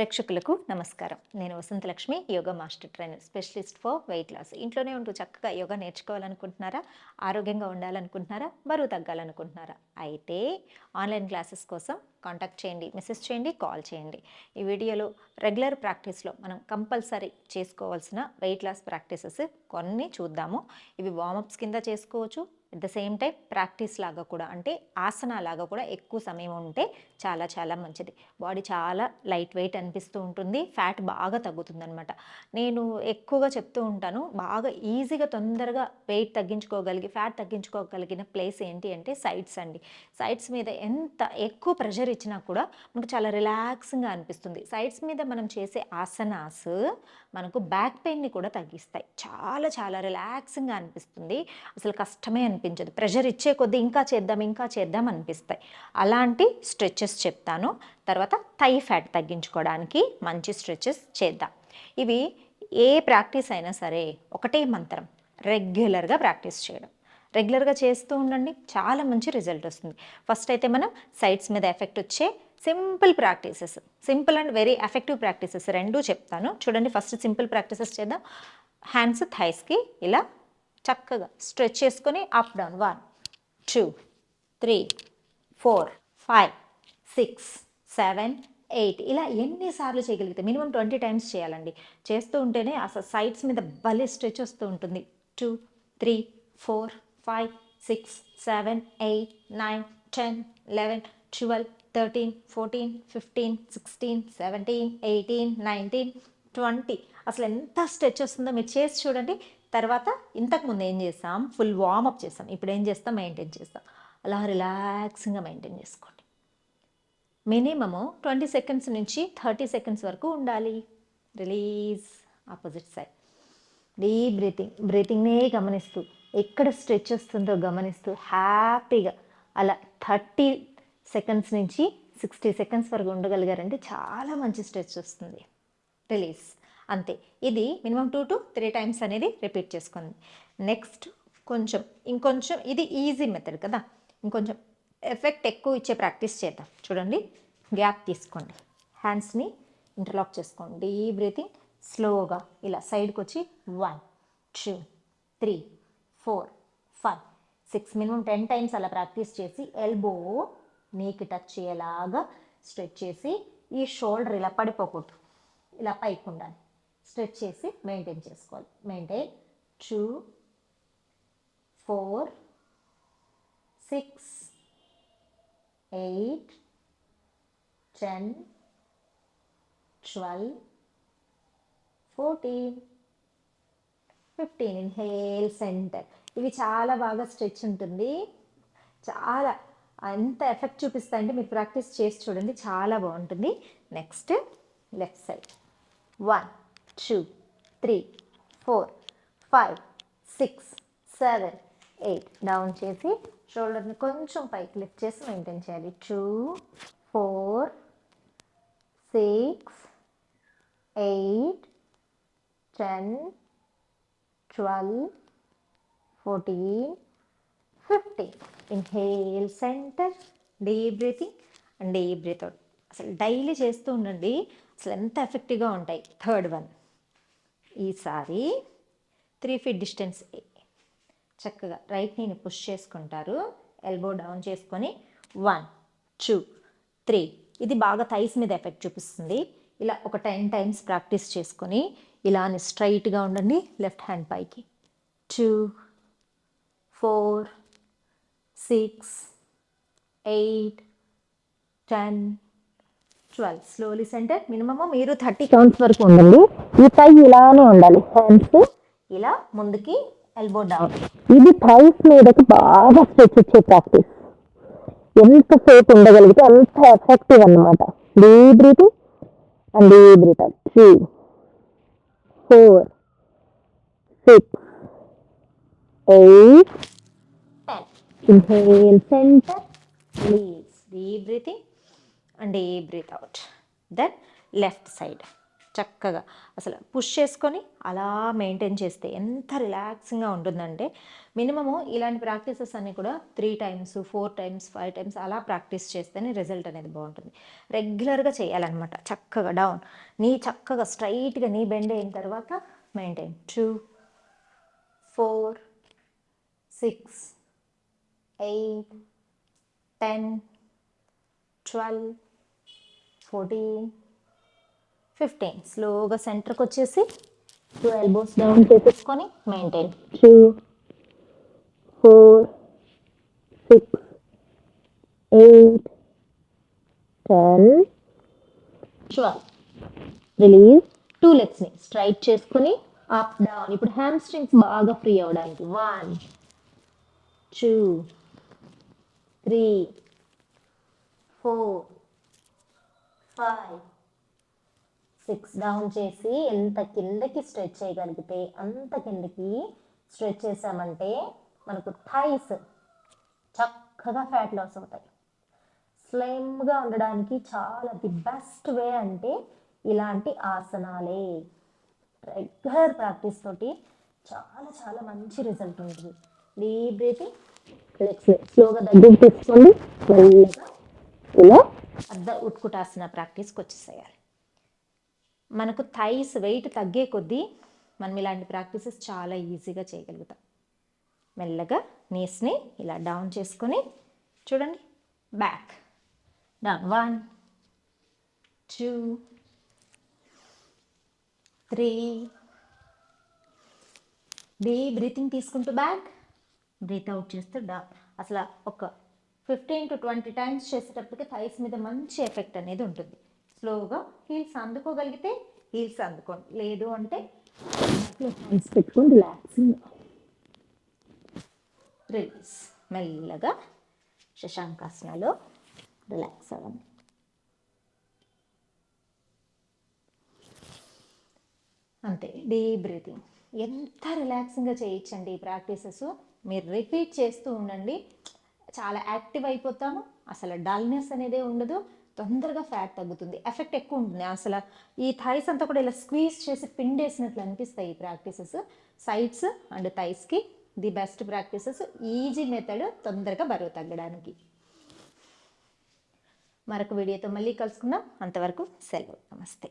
ప్రేక్షకులకు నమస్కారం. నేను Vasanthalakshmi yoga master trainer specialist for weight loss. ఇంట్లోనే ఉంటూ చక్కగా యోగా నేర్చుకోవాలనుకుంటున్నారా? ఆరోగ్యంగా ఉండాలనుకుంటున్నారా? బరువు తగ్గాలనుకుంటున్నారా? అయితే ఆన్లైన్ క్లాసెస్ కోసం కాంటాక్ట్ చేయండి మెసేజ్ చేయండి కాల్ చేయండి. ఈ వీడియోలో రెగ్యులర్ ప్రాక్టీస్లో మనం కంపల్సరీ చేసుకోవాల్సిన వెయిట్ లాస్ ప్రాక్టీసెస్ కొన్ని చూద్దాము. ఇవి వార్మప్స్ కింద చేసుకోవచ్చు at the same time practice లాగా కూడా అంటే ఆసన లాగా కూడా ఎక్కువ సమయం ఉంటే చాలా చాలా మంచిది. బాడీ చాలా లైట్ వెయిట్ అనిపిస్తూ ఉంటుంది ఫ్యాట్ బాగా తగ్గుతుంది అనమాట నేను ఎక్కువగా చెప్తూ ఉంటాను బాగా ఈజీగా తొందరగా వెయిట్ తగ్గించుకోగలిగి ఫ్యాట్ తగ్గించుకోగలిగిన ప్లేస్ ఏంటి అంటే సైడ్స్ అండి. సైడ్స్ మీద ఎంత ఎక్కువ ప్రెషర్ ఇచ్చినా కూడా మనకు చాలా రిలాక్సింగ్గా అనిపిస్తుంది. సైడ్స్ మీద మనం చేసే ఆసనాస్ మనకు బ్యాక్ పెయిన్ని కూడా తగ్గిస్తాయి. చాలా చాలా రిలాక్సింగ్గా అనిపిస్తుంది. అసలు కష్టమే అనిపించదు. ప్రెషర్ ఇచ్చే కొద్దీ ఇంకా చేద్దాం ఇంకా చేద్దాం అనిపిస్తాయి. అలాంటి స్ట్రెచెస్ చెప్తాను. తర్వాత థై ఫ్యాట్ తగ్గించుకోవడానికి మంచి స్ట్రెచెస్ చేద్దాం. ఇవి ఏ ప్రాక్టీస్ అయినా సరే ఒకటే మంత్రం. రెగ్యులర్గా ప్రాక్టీస్ చేయడం. రెగ్యులర్గా చేస్తూ ఉండండి చాలా మంచి రిజల్ట్ వస్తుంది. ఫస్ట్ అయితే మనం సైడ్స్ మీద ఎఫెక్ట్ వచ్చే simple practices simple and very effective practices రెండూ చెప్తాను. చూడండి ఫస్ట్ సింపుల్ ప్రాక్టీసెస్ చేద్దాం. హ్యాండ్స్ థైస్కి ఇలా చక్కగా స్ట్రెచ్ చేసుకొని up down one two three four five six seven eight ఇలా ఎన్నిసార్లు చేయగలిగితే మినిమం ట్వంటీ టైమ్స్ చేయాలండి. చేస్తూ ఉంటేనే అసలు సైడ్స్ మీద భలే స్ట్రెచ్ వస్తూ ఉంటుంది. Two three four five six seven eight nine ten eleven twelve thirteen fourteen fifteen sixteen seventeen eighteen nineteen twenty అసలు ఎంత స్ట్రెచ్ వస్తుందో మీరు చేసి చూడండి. తర్వాత ఇంతకుముందు ఏం చేస్తాం ఫుల్ వార్మప్ చేస్తాం ఇప్పుడు ఏం చేస్తాం? మెయింటైన్ చేస్తాం. అలా రిలాక్సింగ్గా మెయింటైన్ చేసుకోండి. మినిమము ట్వంటీ సెకండ్స్ నుంచి థర్టీ సెకండ్స్ వరకు ఉండాలి. Release opposite side deep breathing బ్రీతింగ్నే గమనిస్తూ ఎక్కడ స్ట్రెచ్ వస్తుందో గమనిస్తూ హ్యాపీగా అలా థర్టీ సెకండ్స్ నుంచి సిక్స్టీ సెకండ్స్ వరకు ఉండగలిగారంటే చాలా మంచి స్ట్రెచ్ వస్తుంది. రిలీజ్ అంతే. ఇది minimum two to three times అనేది రిపీట్ చేసుకోండి నెక్స్ట్ కొంచెం ఇంకొంచెం ఇది ఈజీ మెథడ్ కదా. ఇంకొంచెం ఎఫెక్ట్ ఎక్కువ ఇచ్చే ప్రాక్టీస్ చేద్దాం. చూడండి గ్యాప్ తీసుకోండి. హ్యాండ్స్ని ఇంటర్లాక్ చేసుకోండి. డీప్ బ్రీతింగ్ స్లోగా ఇలా సైడ్కి వచ్చి one two three four five six minimum ten times అలా ప్రాక్టీస్ చేసి ఎల్బో నీకి టచ్ అయ్యేలాగా స్ట్రెచ్ చేసి ఈ షోల్డర్ ఇలా పడిపోకూడదు. ఇలా పైకి ఉండాలి స్ట్రెచ్ చేసి మెయింటైన్ చేసుకోవాలి. Maintain. Two four six eight ten twelve fourteen fifteen. Inhale centre. ఇవి చాలా బాగా స్ట్రెచ్ ఉంటుంది. చాలా ఎంత ఎఫెక్ట్ చూపిస్తాయంటే మీరు ప్రాక్టీస్ చేసి చూడండి. చాలా బాగుంటుంది. Next left side. One. Two three four five six seven eight down చేసి షోల్డర్ని కొంచెం పైకి లిఫ్ట్ చేసి మెయింటైన్ చేయాలి. Two four six eight ten twelve fourteen fifteen inhale centre deep breathing and deep breathe out daily daily చేస్తూ ఉండండి. అసలు ఎంత ఎఫెక్టివ్గా ఉంటాయి. థర్డ్ వన్ ఈసారి త్రీ ఫీట్ డిస్టెన్స్ చక్కగా రైట్ నీని పుష్ చేసుకుంటారు. ఎల్బో డౌన్ చేసుకొని వన్ టూ త్రీ ఇది బాగా థైస్ మీద ఎఫెక్ట్ చూపిస్తుంది. ఇలా ఒక టెన్ టైమ్స్ ప్రాక్టీస్ చేసుకొని ఇలా స్ట్రైట్గా ఉండండి. లెఫ్ట్ హ్యాండ్ పైకి. Two four six eight ten twelve slowly centre minimum మీరు థర్టీ కౌంట్స్ వరకు ఉండండి. ఈ థై ఇలానే ఉండాలి. హ్యాండ్స్ ఇలా ముందుకి ఎల్బో డౌన్ ఇది థైస్ మీదకి బాగా స్ట్రెచ్ ఇచ్చే ప్రాక్టీస్ ఎంతసేపు ఉండగలిగితే అంత ఎఫెక్టివ్ అన్నమాట. Deep breathing and deep breathe three four six eight inhale centre release deep breathing and a breathe out. Then left side. చక్కగా అసలు పుష్ చేసుకొని అలా మెయింటైన్ చేస్తే ఎంత రిలాక్సింగ్గా ఉంటుందంటే మినిమము ఇలాంటి ప్రాక్టీసెస్ అన్నీ కూడా three times four times five times అలా ప్రాక్టీస్ చేస్తేనే రిజల్ట్ అనేది బాగుంటుంది. రెగ్యులర్గా చేయాలన్నమాట. చక్కగా డౌన్. నీ చక్కగా స్ట్రైట్గా నీ బెండ్ అయిన తర్వాత maintain. Two four six eight ten twelve fourteen fifteen. స్లోగా సెంటర్కి వచ్చేసి టూ ఎల్బోస్ డౌన్ చేసేసుకొని maintain. Two four six eight ten. Twelve release. Two లెగ్స్ని straight చేసుకొని అప్ డౌన్. ఇప్పుడు హ్యామ్ స్ట్రింగ్స్ బాగా ఫ్రీ అవడానికి one two three four five six down చేసి ఎంత కిందకి స్ట్రెచ్ చేయగలిగితే అంత కిందకి స్ట్రెచ్ చేసామంటే మనకు థైస్ చక్కగా ఫ్యాట్ లాస్ అవుతాయి. స్లైమ్గా ఉండడానికి చాలా ది బెస్ట్ వే అంటే ఇలాంటి ఆసనాలే. రెగ్యులర్ ప్రాక్టీస్ తోటి చాలా చాలా మంచి రిజల్ట్ ఉంటుంది. డీప్ బ్రీతింగ్ ఫ్లెక్స్ స్లోగా దగ్గరికి తెచ్చుకోండి మెల్లగా ఇలా అర్ధ ఉట్కుటాసన ప్రాక్టీస్కి వచ్చేసేయాలి మనకు థైస్ వెయిట్ తగ్గే కొద్దీ మనం ఇలాంటి ప్రాక్టీసెస్ చాలా ఈజీగా చేయగలుగుతాం. మెల్లగా నీస్ని ఇలా డౌన్ చేసుకొని చూడండి. Back down one two three deep breathing తీసుకుంటూ బ్యాక్ బ్రీత్ అవుట్ చేస్తూ డౌన్ అసలు ఒక ఫిఫ్టీన్ టు ట్వంటీ టైమ్స్ చేసేటప్పటికి థైస్ మీద మంచి ఎఫెక్ట్ అనేది ఉంటుంది. స్లోగా హీల్స్ అందుకోగలిగితే హీల్స్ అందుకోండి. లేదు అంటే పెట్టుకొని రిలాక్సింగ్ రిలీజ్ మెల్లగా శశాంకాసనలో రిలాక్స్ అవ్వండి. అంతే డీప్ బ్రీతింగ్ ఎంత రిలాక్సింగ్గా చేయొచ్చండి ఈ ప్రాక్టీసెస్ మీరు రిపీట్ చేస్తూ ఉండండి. చాలా యాక్టివ్ అయిపోతాము. అసలు డల్నెస్ అనేదే ఉండదు. తొందరగా ఫ్యాట్ తగ్గుతుంది. ఎఫెక్ట్ ఎక్కువ ఉంటుంది. అసలు ఈ థైస్ అంతా కూడా ఇలా స్క్వీజ్ చేసి పిండేసినట్లు అనిపిస్తాయి ఈ practices. Sides and థైస్కి the best practices. Easy method తొందరగా బరువు తగ్గడానికి. మరొక వీడియోతో మళ్ళీ కలుసుకుందాం. అంతవరకు సెలవు. నమస్తే.